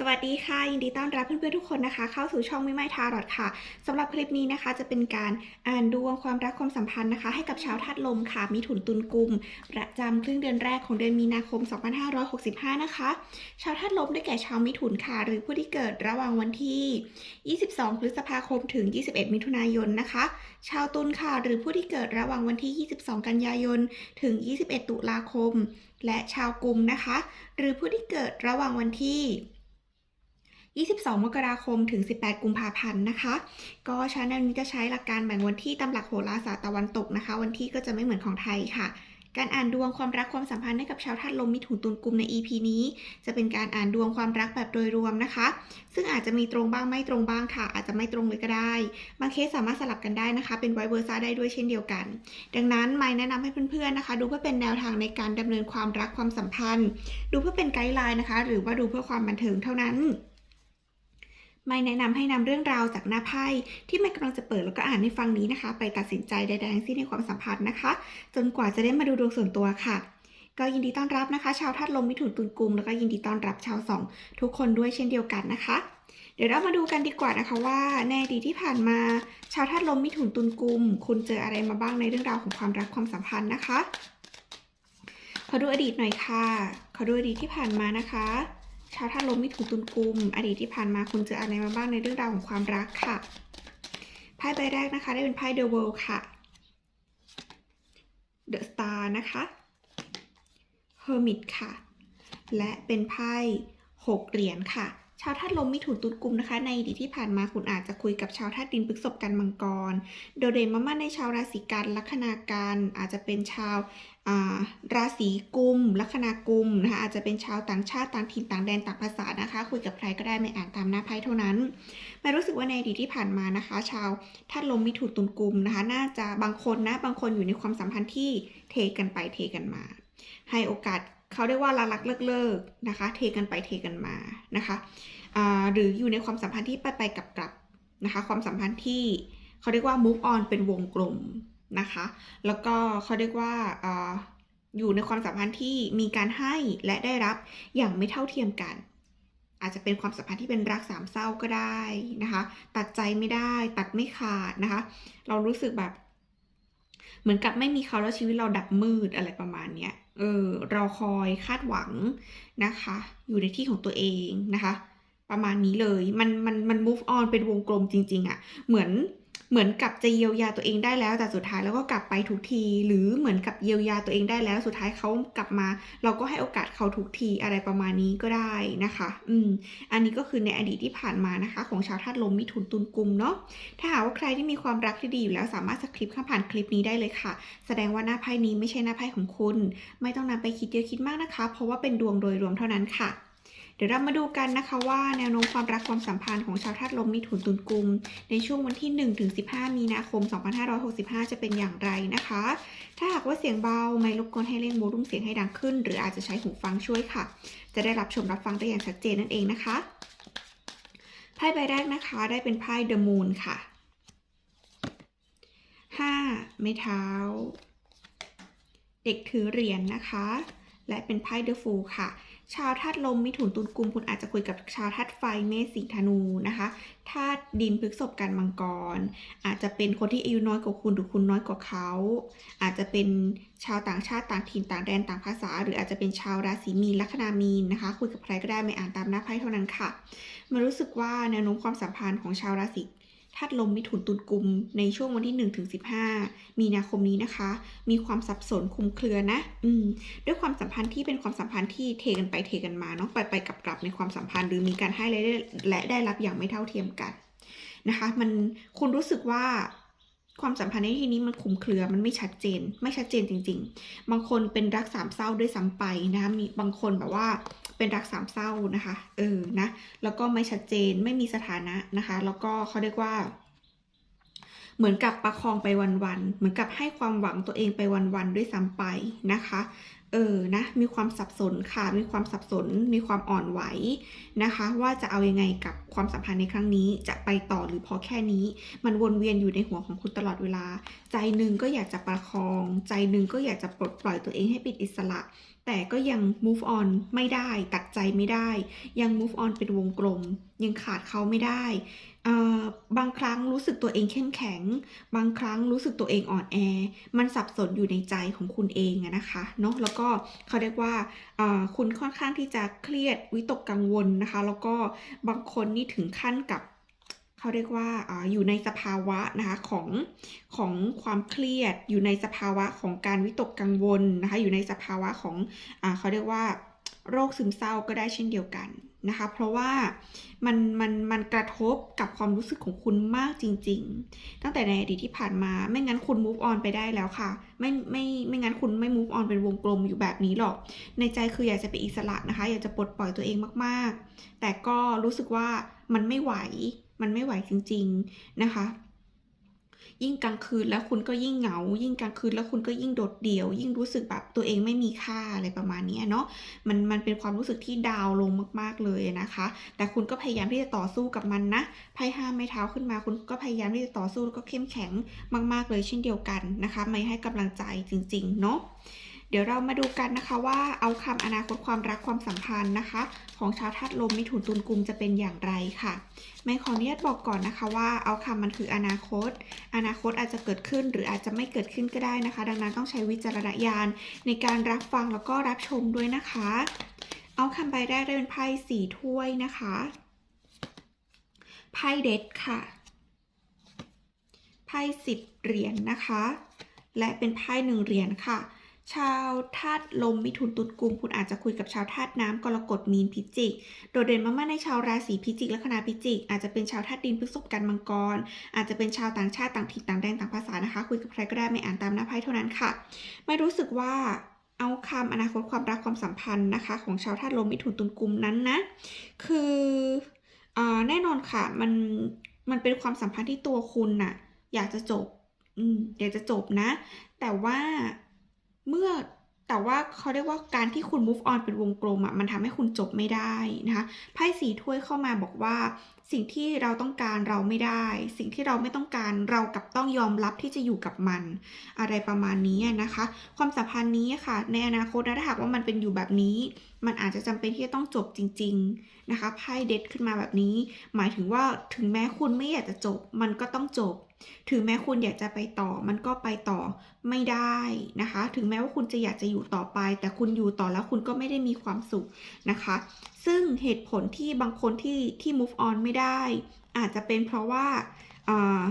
สวัสดีค่ะ ยินดีต้อนรับเพื่อนๆทุกคนนะคะ เข้าสู่ช่องมิไมทารอดค่ะสำหรับคลิปนี้นะคะ จะเป็นการอ่านดวงความรักความสัมพันธ์นะคะ ให้กับชาวธาตุลมค่ะมีถุนตุนกุม ประจำครึ่งเดือนแรกของเดือนมีนาคม 2565 นะคะ ชาวธาตุลมได้แก่ชาวมิถุนค่ะ หรือผู้ที่เกิดระหว่างวันที่ 22 พฤษภาคมถึง 21 มิถุนายนนะคะ ชาวตุลค่ะ หรือผู้ที่เกิดระหว่างวันที่ 22 กันยายนถึง 21 ตุลาคม และชาวกุมนะคะ หรือผู้ที่เกิดระหว่างวันที่ 22 มกราคมถึง 18 กุมภาพันธ์นะคะ ก็ชาแนลนี้จะใช้หลักการแบ่งวันที่ตามหลักโหราศาสตร์ตะวันตกนะคะ วันที่ก็จะไม่เหมือนของไทยค่ะการอ่านดวงความรักความสัมพันธ์ให้กับชาวธาตุลมมิถุนตุลกุมใน EP นี้ จะเป็นการอ่านดวงความรักแบบโดยรวมนะคะ ซึ่งอาจจะมีตรงบ้างไม่ตรงบ้างค่ะ อาจจะไม่ตรงเลยก็ได้ บางเคสสามารถสลับกันได้นะคะ เป็นไวเวอร์ซ่าได้ด้วยเช่นเดียวกัน ดังนั้นไม่แนะนำให้เพื่อนๆนะคะ ดูเพื่อเป็นแนวทางในการดำเนินความรักความสัมพันธ์ ดูเพื่อเป็นไกด์ไลน์นะคะ หรือว่าดูเพื่อความบันเทิงเท่านั้น ไม่แนะนำให้นำเรื่องราวจากหน้าไพ่ที่ไม่กำลังจะเปิดแล้วก็อ่านให้ฟังนี้นะคะ ไปตัดสินใจใดๆทั้งสิ้นในความสัมพันธ์นะคะ จนกว่าจะได้มาดูดวงส่วนตัวค่ะ ก็ยินดีต้อนรับนะคะ ชาวธาตุลมมิถุนตุลกุมแล้วก็ยินดีต้อนรับชาวสองทุกคนด้วยเช่นเดียวกันนะคะเดี๋ยวเรามาดูกันดีกว่านะคะว่าในอดีตที่ผ่านมา ชาวธาตุลมมิถุนตุลกุม คุณเจออะไรมาบ้างในเรื่องราวของความรักความสัมพันธ์นะคะขอดูอดีตหน่อยค่ะ ขอดูอดีตที่ผ่านมานะคะ ชาวธาตุลมมิถุนตุลกุม อดีตที่ผ่านมาคุณเจออะไรมาบ้างในเรื่องราวของความรักค่ะ ไพ่ใบแรกนะคะ ได้เป็นไพ่ The World ค่ะ The Star นะคะ Hermit ค่ะ และเป็นไพ่หกเหรียญค่ะ ชาวธาตุลมมิถุนตุลกุมนะคะ ในอดีตที่ผ่านมาคุณอาจจะคุยกับชาวธาตุดินพฤษภกันมังกร โดดเด่นมากๆในชาวราศีกันลัคนากันอาจจะเป็นชาวาราศีกุมลัคนากุมนะคะอาจจะเป็นชาวต่างชาติต่างถิ่นต่างแดนต่างภาษานะคะ คุยกับใครก็ได้ไม่อ่านตามหน้าไพ่เท่านั้นไม่รู้สึกว่าในอดีตที่ผ่านมานะคะ ชาวธาตุลมมิถุนตุลกุมนะคะ น่าจะบางคนนะบางคนอยู่ในความสัมพันธ์ที่เทกันไปเทกันมา ให้โอกาส เขาเรียกว่าลาลักเลิกเลิกนะคะ เทกันไปเทกันมานะคะหรืออยู่ในความสัมพันธ์ที่ไปไปกลับกลับนะคะ ความสัมพันธ์ที่เขาเรียกว่า move on เป็นวงกลมนะคะ แล้วก็เขาเรียกว่าอยู่ในความสัมพันธ์ที่มีการให้และได้รับอย่างไม่เท่าเทียมกัน อาจจะเป็นความสัมพันธ์ที่เป็นรักสามเศร้าก็ได้นะคะ ตัดใจไม่ได้ตัดไม่ขาดนะคะ เรารู้สึกแบบ เหมือนกับไม่มีเขาแล้วชีวิตเราดับมืดอะไรประมาณเนี้ย เออ เราคอยคาดหวังนะคะ อยู่ในที่ของตัวเองนะคะ ประมาณนี้เลย มันมันมัน move on เป็นวงกลมจริง ๆอะ่ะ เหมือน เหมือนกับจะเยียวยาตัวเองได้แล้ว แต่สุดท้ายแล้วก็กลับไปทุกที หรือเหมือนกับเยียวยาตัวเองได้แล้ว สุดท้ายเขากลับมา เราก็ให้โอกาสเขาทุกทีอะไรประมาณนี้ก็ได้นะคะ อืม อันนี้ก็คือในอดีตที่ผ่านมานะคะ ของชาวธาตุลมมิถุนตุลกุมเนาะ ถ้าหากว่าใครที่มีความรักที่ดีอยู่แล้วสามารถสคริปต์ข้ามผ่านคลิปนี้ได้เลยค่ะ แสดงว่าหน้าไพ่นี้ไม่ใช่หน้าไพ่ของคุณ ไม่ต้องนำไปคิดเยอะคิดมากนะคะ เพราะว่าเป็นดวงโดยรวมเท่านั้นค่ะ เดี๋ยวเรามาดูกันนะคะว่าแนวโน้มความรักความสัมพันธ์ของชาวธาตุลมมิถุนตุลกุม ในช่วงวันที่1ถึง15 มีนาคม 2565 จะเป็นอย่างไรนะคะ ถ้าหากว่าเสียงเบาไม่รบกวนให้เร่งโวลุ่มเสียงให้ดังขึ้น หรืออาจจะใช้หูฟังช่วยค่ะ จะได้รับชมรับฟังได้อย่างชัดเจนนั่นเองนะคะไพ่ใบแรกนะคะได้เป็นไพ่ The Moon ค่ะห้าไม้เท้า เด็กถือเหรียญนะคะ และเป็นไพ่เดอะฟูค่ะ ชาวธาตุลมมิถุนตุลกุมคุณอาจจะคุยกับชาวธาตุไฟเมษสิงธนูนะคะธาตุดินพฤกษภกันมังกร อาจจะเป็นคนที่อายุน้อยกว่าคุณหรือคุณน้อยกว่าเขา อาจจะเป็นชาวต่างชาติต่างถิ่นต่างแดนต่างภาษา หรืออาจจะเป็นชาวราศีมีนลัคนามีนนะคะคุยกับใครก็ได้ไม่อ่านตามหน้าไพ่เท่านั้นค่ะมารู้สึกว่าแนวโน้มความสัมพันธ์ของชาวราศี ธาตุลมมิถุนตุลกุม ในช่วงวันที่ 1 ถึง 15 มีนาคมนี้นะคะ มีความสับสนคลุมเครือนะ อืม ด้วยความสัมพันธ์ที่เป็นความสัมพันธ์ที่เทกันไปเทกันมาเนาะ ไปไปกลับกลับในความสัมพันธ์หรือมีการให้และได้และได้รับอย่างไม่เท่าเทียมกันนะคะ มันคุณรู้สึกว่า ความสัมพันธ์ในที่นี้มันคุมเครือมันไม่ชัดเจน ไม่ชัดเจนจริง ๆ บางคนเป็นรักสามเศร้าด้วยซ้ำไปนะคะมีบางคนแบบว่าเป็นรักสามเศร้านะคะ เออนะแล้วก็ไม่ชัดเจนไม่มีสถานะนะคะ แล้วก็เขาเรียกว่า เหมือนกับประคองไปวันๆเหมือนกับให้ความหวังตัวเองไปวันๆด้วยซ้ำไปนะคะ เออนะมีความสับสนค่ะ มีความสับสน มีความอ่อนไหวนะคะ ว่าจะเอาอยังไงกับความสัมพันธ์ในครั้งนี้จะไปต่อหรือพอแค่นี้ มันวนเวียนอยู่ในหัวของคุณตลอดเวลา ใจหนึ่งก็อยากจะประคอง ใจหนึ่งก็อยากจะปลดปล่อยตัวเองให้เป็นอิสระ แต่ก็ยัง move on ไม่ได้ตัดใจไม่ได้ ยัง move on เป็นวงกลม ยังขาดเขาไม่ได้บางครั้งรู้สึกตัวเองเข้มแข็ง บางครั้งรู้สึกตัวเองอ่อนแอ มันสับสนอยู่ในใจของคุณเองนะคะเนาะแล้วก็เขาเรียกว่าคุณค่อนข้างที่จะเครียดวิตกกังวลนะคะ แล้วก็บางคนนี่ถึงขั้นกับ เขาเรียกว่าอยู่ในสภาวะนะคะของของความเครียด อยู่ในสภาวะของการวิตกกังวลนะคะอยู่ในสภาวะของอเขาเรียกว่าโรคซึมเศร้าก็ได้เช่นเดียวกันนะคะ เพราะว่ามันมันมันกระทบกับความรู้สึกของคุณมากจริง ๆ ตั้งแต่ในอดีตที่ผ่านมา ไม่งั้นคุณ move on ไปได้แล้วค่ะ ไม่ไม่ไม่งั้นคุณไม่ move on เป็นวงกลมอยู่แบบนี้หรอก ในใจคืออยากจะเป็นอิสระนะคะ อยากจะปลดปล่อยตัวเองมากๆ แต่ก็รู้สึกว่ามันไม่ไหว มันไม่ไหวจริง ๆนะคะ ยิ่งกลางคืนแล้วคุณก็ยิ่งเหงา ยิ่งกลางคืนแล้วคุณก็ยิ่งโดดเดี่ยว ยิ่งรู้สึกแบบตัวเองไม่มีค่าอะไรประมาณนี้เนาะมันมันเป็นความรู้สึกที่ดาวลงมาก ๆเลยนะคะ แต่คุณก็พยายามที่จะต่อสู้กับมันนะไพ่ห้าไม้เท้าขึ้นมา คุณก็พยายามที่จะต่อสู้แล้วก็เข้มแข็งมาก ๆเลยเช่นเดียวกันนะคะ ไม่ให้กำลังใจจริง ๆ เนาะ เดี๋ยวเรามาดูกันนะคะว่าเอาคำอนาคตความรักความสัมพันธ์นะคะ ของชาวธาตุลมมิถุนตุลกุมจะเป็นอย่างไรค่ะไม่ขออนุญาตบอกก่อนนะคะว่าเอาคำมันคืออนาคต อนาคตอาจจะเกิดขึ้นหรืออาจจะไม่เกิดขึ้นก็ได้นะคะ ดังนั้นต้องใช้วิจารณญาณในการรับฟังแล้วก็รับชมด้วยนะคะ เอาคำใบแรกได้เป็นไพ่สี่ถ้วยนะคะไพ่เด็ดค่ะไพ่สิบเหรียญนะคะ และเป็นไพ่หนึ่งเหรียญค่ะ ชาวธาตุลมมิถุนตุลกุมคุณอาจจะคุยกับชาวธาตุน้ำกรกฎมีนพิจิก โดดเด่นมากๆในชาวราศีพิจิกและคณะพิจิก อาจจะเป็นชาวธาตุดินพฤษภกันมังกร อาจจะเป็นชาวต่างชาติต่างถิ่นต่างแดนต่างภาษานะคะ คุยกับใครก็ได้ไม่อ่านตามหน้าไพ่เท่านั้นค่ะ ไม่รู้สึกว่าเอาคำอนาคตความรักความสัมพันธ์นะคะ ของชาวธาตุลมมิถุนตุลกุมนั้นนะคืออแน่นอนค่ะมันมันเป็นความสัมพันธ์ที่ตัวคุณน่ะอยากจะจบอืมอยากจะจบนะ แต่ว่า เมื่อแต่ว่าเขาเรียกว่าการที่คุณ move on เป็นวงกลมอะมันทำให้คุณจบไม่ได้นะคะไพ่สีถ้วยเข้ามาบอกว่า สิ่งที่เราต้องการเราไม่ได้ สิ่งที่เราไม่ต้องการเรากลับต้องยอมรับที่จะอยู่กับมัน อะไรประมาณนี้นะคะ ความสัมพันธ์นี้ค่ะ ในอนาคตนะถ้าหากว่ามันเป็นอยู่แบบนี้ มันอาจจะจำเป็นที่จะต้องจบจริง ๆนะคะไพ่เด็ดขึ้นมาแบบนี้ หมายถึงว่าถึงแม้คุณไม่อยากจะจบ มันก็ต้องจบ ถึงแม้คุณอยากจะไปต่อ มันก็ไปต่อไม่ได้นะคะ ถึงแม้ว่าคุณจะอยากจะอยู่ต่อไป แต่คุณอยู่ต่อแล้วคุณก็ไม่ได้มีความสุขนะคะ ซึ่งเหตุผลที่บางคนที่ที่ move on ไม่ได้ อาจจะเป็นเพราะว่าอ่า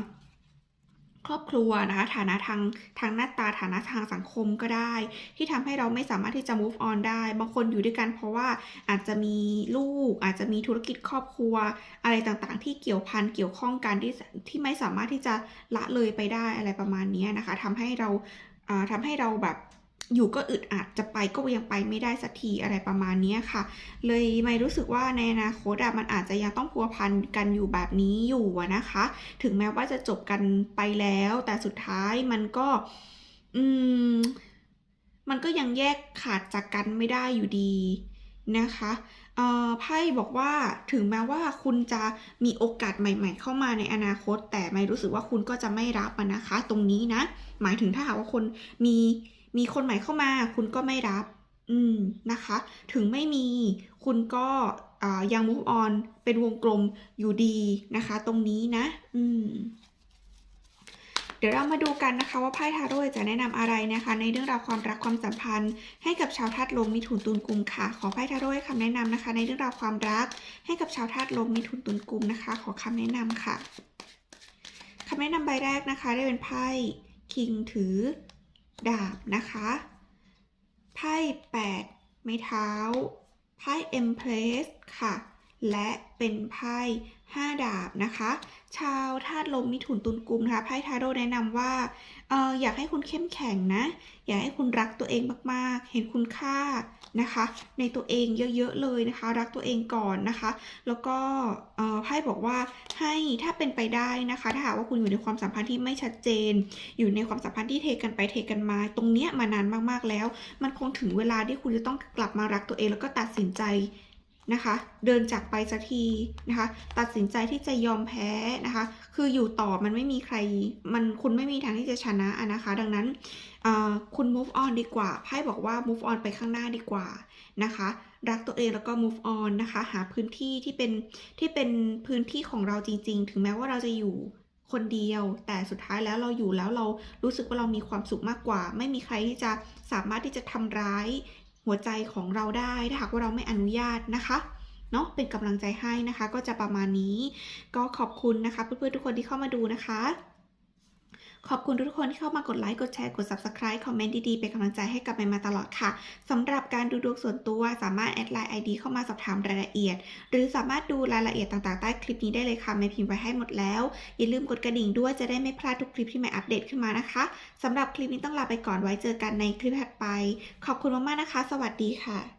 ครอบครัวนะคะ ฐานะทางทางหน้าตาฐานะทางสังคมก็ได้ ที่ทำให้เราไม่สามารถที่จะ move on ได้ บางคนอยู่ด้วยกันเพราะว่าอาจจะมีลูก อาจจะมีธุรกิจครอบครัว อะไรต่างๆ ที่เกี่ยวพันเกี่ยวข้องกันที่ที่ไม่สามารถที่จะละเลยไปได้อะไรประมาณนี้นะคะทำให้เราทำทำให้เราแบบ อยู่ก็อึดอัดจะไปก็ยังไปไม่ได้สักทีอะไรประมาณนี้ค่ะ เลยไม่รู้สึกว่าในอนาคตอะมันอาจจะยังต้องพัวพันกันอยู่แบบนี้อยู่นะคะ ถึงแม้ว่าจะจบกันไปแล้ว แต่สุดท้ายมันก็อืมมันก็ยังแยกขาดจากกันไม่ได้อยู่ดีนะคะไพ่บอกว่าถึงแม้ว่าคุณจะมีโอกาสใหม่ ๆ เข้ามาในอนาคต แต่ไม่รู้สึกว่าคุณก็จะไม่รับนะคะ ตรงนี้นะ หมายถึงถ้าหากว่าคนมี มีคนใหม่เข้ามาคุณก็ไม่รับ อืมนะคะ ถึงไม่มีคุณก็ยัง move on เป็นวงกลมอยู่ดีนะคะ ตรงนี้นะ อืมเดี๋ยวเรามาดูกันนะคะว่าไพ่ทาโร่จะแนะนำอะไรนะคะ ในเรื่องราวความรักความสัมพันธ์ ให้กับชาวธาตุลมมิถุนตุลกุมค่ะ ขอไพ่ทาโร่ให้คำแนะนำนะคะ ในเรื่องราวความรัก ให้กับชาวธาตุลมมิถุนตุลกุมนะคะ ขอคำแนะนำค่ะคำแนะนำใบแรกนะคะ ได้เป็นไพ่คิงถือ ดาบนะคะ ไพ่แปดไม้เท้า ไพ่เอ็มเพลสค่ะ และเป็นไพ่ ห้าดาบนะคะ ชาวธาตุลมมิถุนตุลกุมนะคะไพ่ทาโร่แนะนำว่าเอออยากให้คุณเข้มแข็งนะ อยากให้คุณรักตัวเองมากๆ เห็นคุณค่านะคะ ในตัวเองเยอะๆเลยนะคะ รักตัวเองก่อนนะคะ แล้วก็เออไพ่บอกว่าให้ถ้าเป็นไปได้นะคะ ถ้าหากว่าคุณอยู่ในความสัมพันธ์ที่ไม่ชัดเจน อยู่ในความสัมพันธ์ที่เทกันไปเทกันมา ตรงเนี้ยมานานมากๆแล้ว มันคงถึงเวลาที่คุณจะต้องกลับมารักตัวเองแล้วก็ตัดสินใจ นะคะ เดินจากไปสักทีนะคะ ตัดสินใจที่จะยอมแพ้นะคะ คืออยู่ต่อมันไม่มีใคร มันคุณไม่มีทางที่จะชนะนะคะ ดังนั้นคุณ move on ดีกว่า ไพ่บอกว่า move on ไปข้างหน้าดีกว่านะคะ รักตัวเองแล้วก็ move on นะคะ หาพื้นที่ที่เป็นที่เป็นพื้นที่ของเราจริง ๆ ถึงแม้ว่าเราจะอยู่คนเดียว แต่สุดท้ายแล้วเราอยู่แล้วเรารู้สึกว่าเรามีความสุขมากกว่า ไม่มีใครที่จะสามารถที่จะทำร้าย หัวใจของเราได้ถ้าหากว่าเราไม่อนุญาตนะคะเนาะเป็นกำลังใจให้นะคะ ก็จะประมาณนี้ ก็ขอบคุณนะคะ เพื่อนๆทุกคนที่เข้ามาดูนะคะ ขอบคุณทุกคนที่เข้ามากดไลค์กดแชร์กด subscribe คอมเมนต์ดีๆ เป็นกำลังใจให้กับแมนมาตลอดค่ะสำหรับการดูดวงส่วนตัวสามารถแอดไลน์ ID เข้ามาสอบถามรายละเอียด หรือสามารถดูรายละเอียดต่างๆใต้คลิปนี้ได้เลยค่ะแม่พิมพ์ไว้ให้หมดแล้ว อย่าลืมกดกระดิ่งด้วยจะได้ไม่พลาดทุกคลิปที่แม่อัปเดตขึ้นมานะคะสำหรับคลิปนี้ต้องลาไปก่อนไว้เจอกันในคลิปถัดไป ขอบคุณมากๆนะคะ สวัสดีค่ะ